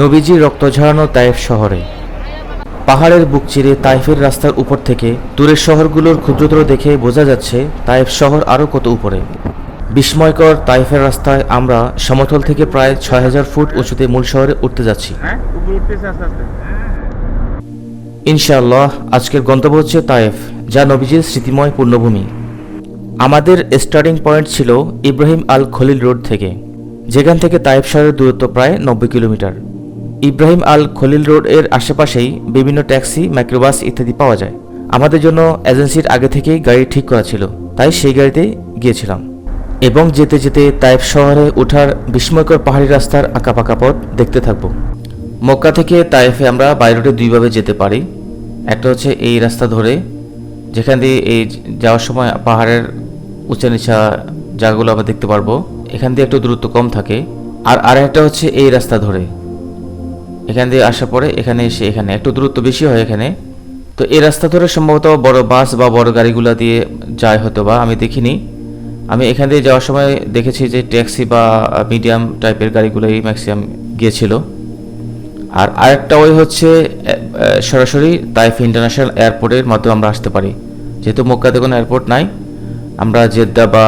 নবীজি রক্ত ঝরানো তায়েফ শহরে। পাহাড়ের বুক চিরে তাইফের রাস্তার উপর থেকে দূরের শহরগুলোর ক্ষুদ্রতর দেখে বোঝা যাচ্ছে তাইফ শহর আরও কত উপরে। বিস্ময়কর তাইফের রাস্তায় আমরা সমতল থেকে প্রায় ছয় হাজার ফুট উঁচুতে মূল শহরে উঠতে যাচ্ছি। হ্যাঁ? ইনশাআল্লাহ আজকের গন্তব্য হচ্ছে তায়েফ যা নবীজির স্মৃতিময় পূর্ণভূমি। আমাদের স্টার্টিং পয়েন্ট ছিল ইব্রাহিম আল খলিল রোড থেকে যেখান থেকে তায়েফ শহরের দূরত্ব প্রায় নব্বই কিলোমিটার। ইব্রাহিম আল খলিল রোডের আশেপাশেই বিভিন্ন ট্যাক্সি মাইক্রোবাস ইত্যাদি পাওয়া যায়। আমাদের জন্য এজেন্সির আগে থেকেই গাড়ি ঠিক করা ছিল, তাই সেই গাড়িতে গিয়েছিলাম। এবং যেতে যেতে তায়েফ শহরে ওঠার বিস্ময়কর পাহাড়ি রাস্তার আঁকাপাকা পথ দেখতে থাকব। মক্কা থেকে তাইফে আমরা বাই রোডে দুইভাবে যেতে পারি। একটা হচ্ছে এই রাস্তা ধরে, যেখান দিয়ে এই যাওয়ার সময় পাহাড়ের উঁচা নিচা জায়গাগুলো আমরা দেখতে পারব। এখান দিয়ে একটু দূরত্ব কম থাকে। আর আরেকটা হচ্ছে এই রাস্তা ধরে। এখান দিয়ে আসার পরে এখানে এসে এখানে, একটু দূরত্ব বেশি হয় এখানে। তো এই রাস্তা ধরে সম্ভবত বড় বাস বা বড় গাড়িগুলো দিয়ে যায় হয়তো বা আমি দেখিনি। আমি এখান দিয়ে যাওয়ার সময় দেখেছি যে ট্যাক্সি বা মিডিয়াম টাইপের গাড়িগুলোই ম্যাক্সিমাম গিয়েছিল। আর আরেকটা ওই হচ্ছে সরাসরি তাইফ ইন্টারন্যাশনাল এয়ারপোর্টের মাধ্যমে আমরা আসতে পারি। যেহেতু মক্কাতে কোনো এয়ারপোর্ট নাই, আমরা জেদ্দা বা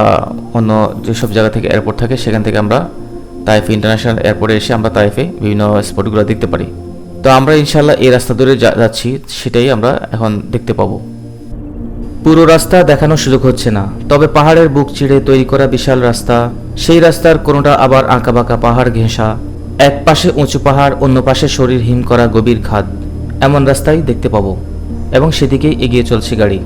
অন্য যেসব জায়গা থেকে এয়ারপোর্ট থাকে, সেখান থেকে আমরা তাইফ ইন্টারন্যাশনাল এয়ারপোর্টে এসে আমরা তাইফে বিভিন্ন স্পটগুলো দেখতে পারি। তো আমরা ইনশাল্লাহ এই রাস্তা ধরে যাচ্ছি, সেটাই আমরা এখন দেখতে পাবো। পুরো রাস্তা দেখানোর সুযোগ হচ্ছে না। তবে পাহাড়ের বুক চিড়ে তৈরি করা বিশাল রাস্তা, সেই রাস্তার কোনোটা আবার আঁকাবাঁকা পাহাড় ঘেঁষা, এক পাশে উঁচু পাহাড়, অন্য পাশে শরীর হিম করা গভীর খাদ, এমন রাস্তাই দেখতে পাবো। এবং সেদিকেই এগিয়ে চলছে গাড়ি।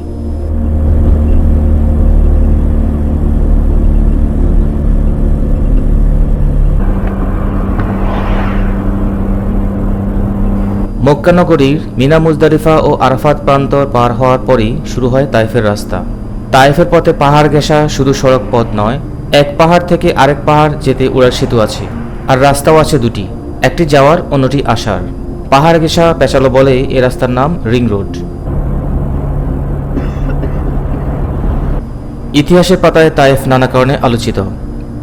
মক্কানগরীর মিনা মুজদারিফা ও আরাফাত প্রান্তর পার হওয়ার পরই শুরু হয় তাইফের রাস্তা। তাইফের পথে পাহাড় ঘেঁষা শুধু সড়ক পথ নয়, এক পাহাড় থেকে আরেক পাহাড় যেতে উড়ার সেতু আছে, আর রাস্তাও আছে দুটি, একটি যাওয়ার, অন্যটি আসার। পাহাড় ঘেঁষা পেঁচালো বলে এ রাস্তার নাম রিং রোড। ইতিহাসের পাতায় তায়েফ নানা কারণে আলোচিত।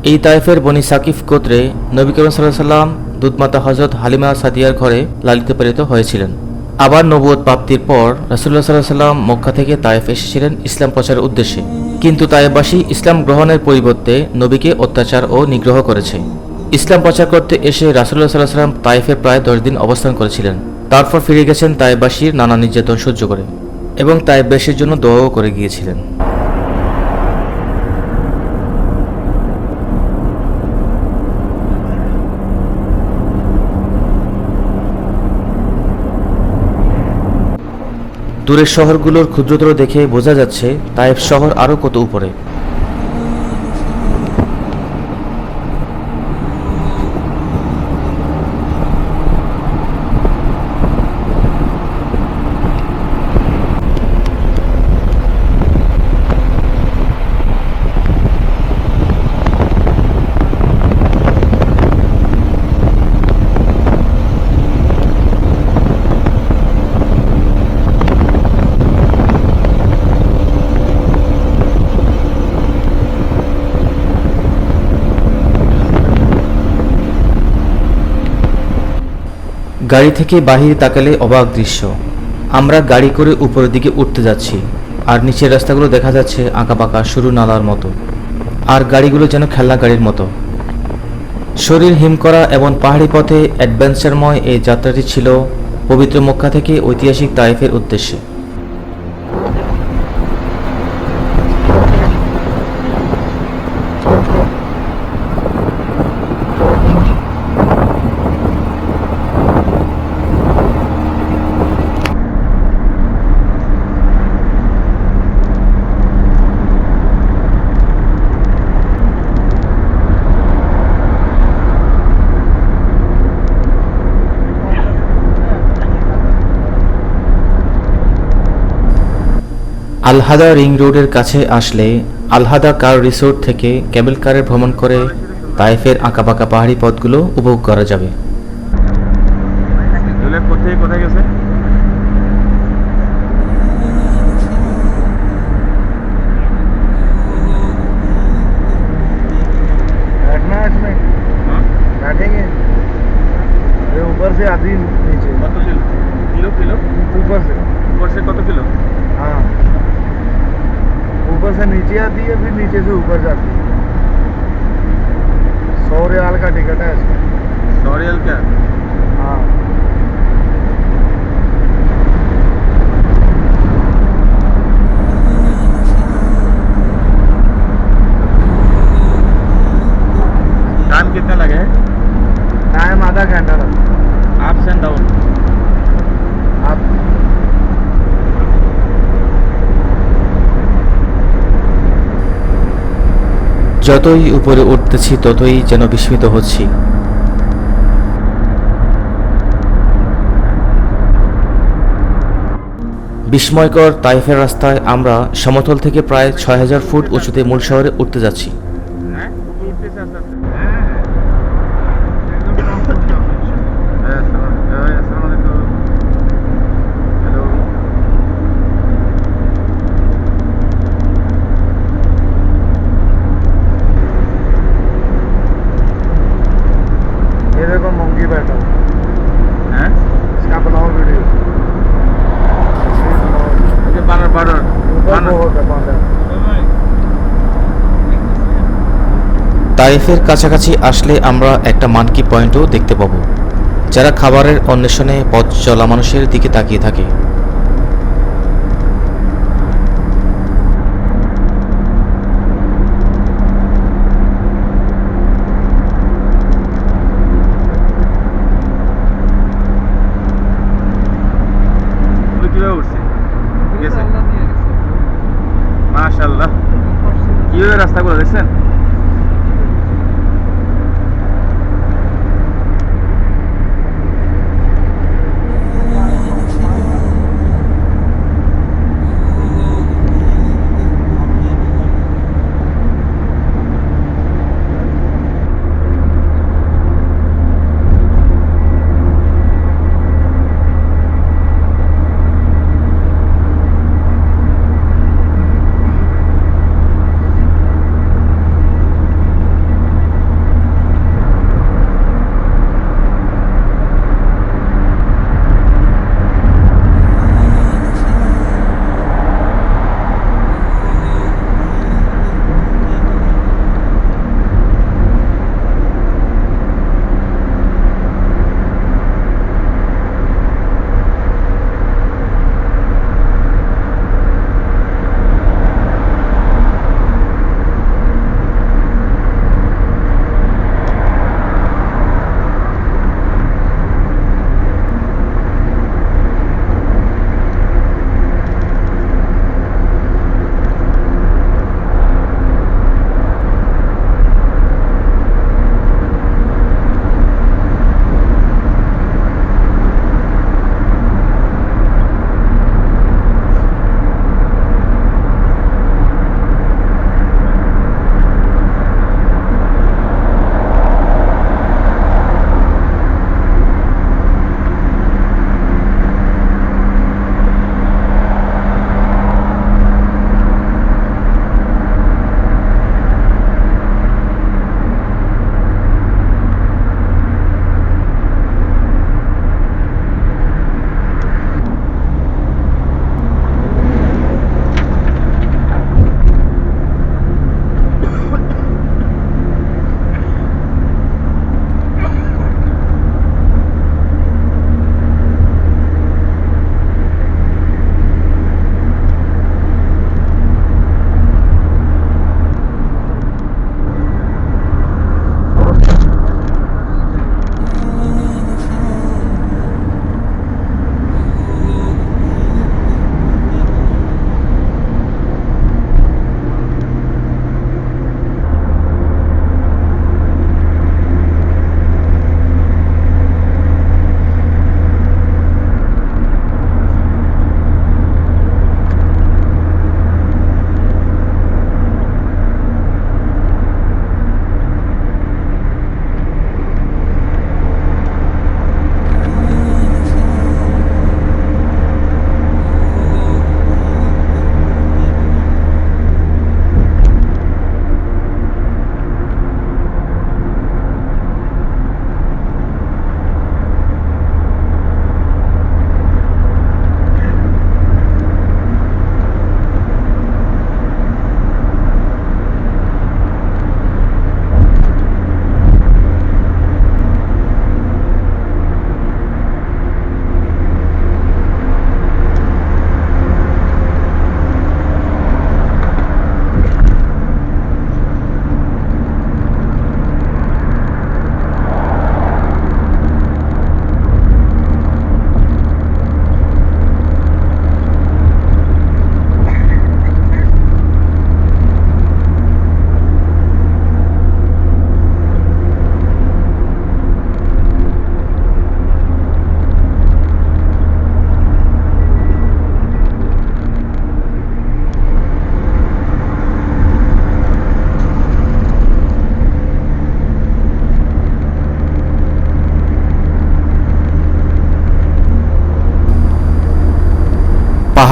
এই তায়েফের বনি সাকিফ গোত্রে নবী করিম সাল্লাহ সাল্লাম দুধমাতা হজরত হালিমা সাদিয়ার ঘরে লালিত পালিত হয়েছিলেন। আবার নবুয়ত প্রাপ্তির পর রাসুল্লাহ সাল্লাহ সাল্লাম মক্কা থেকে তায়েফ এসেছিলেন ইসলাম প্রচারের উদ্দেশ্যে। কিন্তু তায়েফবাসী ইসলাম গ্রহণের পরিবর্তে নবীকে অত্যাচার ও নিগ্রহ করেছে। ইসলাম প্রচার করতে এসে রাসুল্লাহ সাল্লাহ সাল্লাম তায়েফে প্রায় দশ দিন অবস্থান করেছিলেন। তারপর ফিরে গেছেন তায়েফবাসীর নানা নির্যাতন সহ্য করে এবং তায়েফবাসীর জন্য দোয়াও করে গিয়েছিলেন। দূরের শহরগুলোর ক্ষুদ্রতর দেখে বোঝা যাচ্ছে তাইফ শহর আরও কত উপরে। গাড়ি থেকে বাহিরে তাকালে অবাক দৃশ্য। আমরা গাড়ি করে উপরের দিকে উঠতে যাচ্ছি, আর নিচের রাস্তাগুলো দেখা যাচ্ছে আঁকাবাঁকা সরু নালার মতো, আর গাড়িগুলো যেন খেলনা গাড়ির মতো। শরীর হিম করা এবং পাহাড়ি পথে অ্যাডভেঞ্চারময় এই যাত্রাটি ছিল পবিত্র মক্কা থেকে ঐতিহাসিক তাইফের উদ্দেশ্যে। আলহাদা রিং রোডের কাছে আসলে আলহাদা কার রিসোর্ট থেকে কেবল কারে ভ্রমণ করে তাইফের আঁকাবাঁকা পাহাড়ি পথগুলো উপভোগ করা যাবে এগুলো কোথায় কোথায় গেছে बैठना है इसमें बैठेंगे अरे ऊपर ऊपर से आधी नीचे কত কিলো কিলো কিলো ऊपर से উপর से কত কিলো हाँ ऊपर से नीचे आती है फिर नीचे से ऊपर जाती है। सौ रियाल का टिकट है इसका। सौ रियल क्या? हाँ। टाइम कितना लगे? टाइम आधा घंटा लगता अप्स एंड डाउन যতই উপরে উঠতেছি, ততই যেন বিস্মিত হচ্ছি। বিস্ময়কর তাইফের রাস্তায় আমরা সমতল থেকে প্রায় ছয় হাজার ফুট উঁচুতে মূল শহরে উঠতে যাচ্ছি। pardon. কাছাকাছি আসলে আমরা একটা মানকি পয়েন্টও দেখতে পাবো যারা খাবারের অন্বেষণে পথ চলা মানুষের দিকে তাকিয়ে থাকে। দেখছেন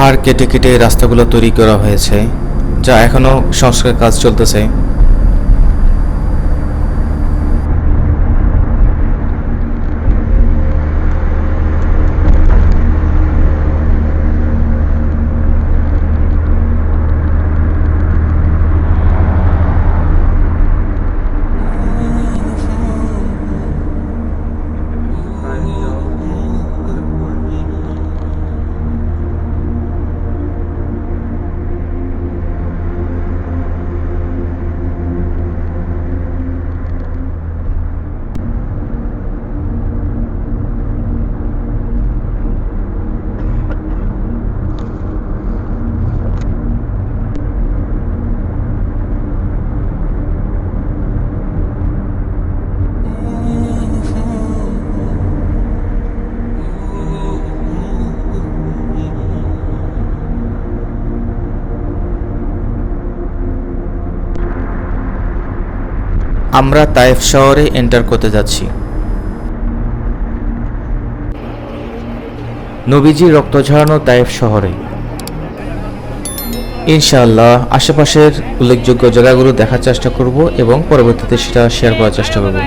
পাহাড় কেটে কেটে রাস্তাগুলো তৈরি করা হয়েছে যা এখনও সংস্কার কাজ চলতেছে। আমরা তায়েফ শহরে এন্টার করতে যাচ্ছি। নবীজি রক্ত ঝরানো তায়েফ শহরে। ইনশাআল্লাহ, আশেপাশের উল্লেখযোগ্য জায়গাগুলো দেখার চেষ্টা করব এবং পরবর্তীতে সেটা শেয়ার করার চেষ্টা করব।